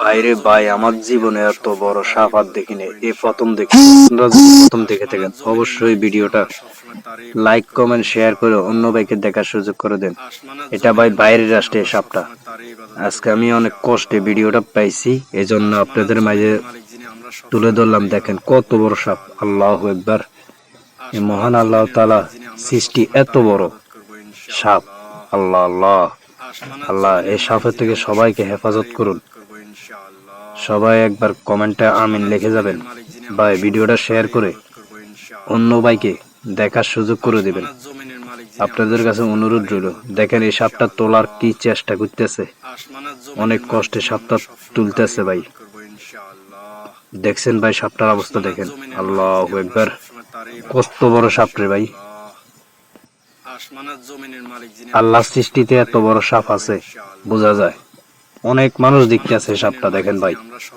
বাইরে ভাই, আমার জীবনে এত বড় দেখিনি। এই প্রথম দেখি। প্রথম দেখে থাকেন, অবশ্যই ভিডিওটা লাইক, কমেন্ট, শেয়ার করে অন্য ভাইকে দেখার সুযোগ করে দেন। এটা ভাই বাইরের রাষ্ট্রে সাপটা। আজকে আমি অনেক কষ্টে ভিডিওটা পাইছি আপনাদের মাঝে তুলে ধরলাম। দেখেন কত বড় সাপ। আল্লাহ একবার মহান আল্লাহ তালা সৃষ্টি এত বড় সাপ। আল্লাহ আল্লাহ। আল্লাহ, এই সাপের থেকে সবাইকে হেফাজত করুন। সবাই একবার কমেন্টে আমিন লিখে যাবেন। ভাই ভিডিওটা শেয়ার করে অন্য ভাইকে দেখার সুযোগ করে দিবেন। আপনাদের কাছে অনুরোধ রইল দেখেন এই সাপটা তোলার কি চেষ্টা করতেছে। অনেক কষ্টে সাপটা তুলতেছে ভাই। দেখছেন ভাই সাপটার অবস্থা দেখেন। আল্লাহ একবার কত বড় সাপ রে ভাই। আল্লাহ সৃষ্টিতে এত বড় সাপ আছে বোঝা যায়। অনেক মানুষ দেখতে আছে সাপটা দেখেন ভাই।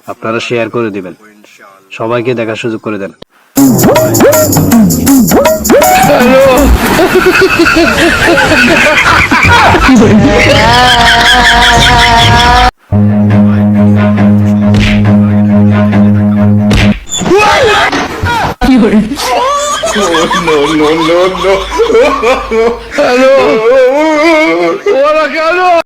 আপনারা শেয়ার করে দিবেন। সবাইকে দেখার সুযোগ করে দেন। ওরা কেন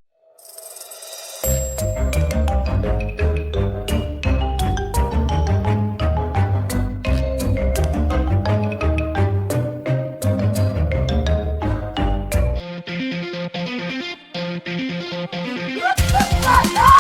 Yeah.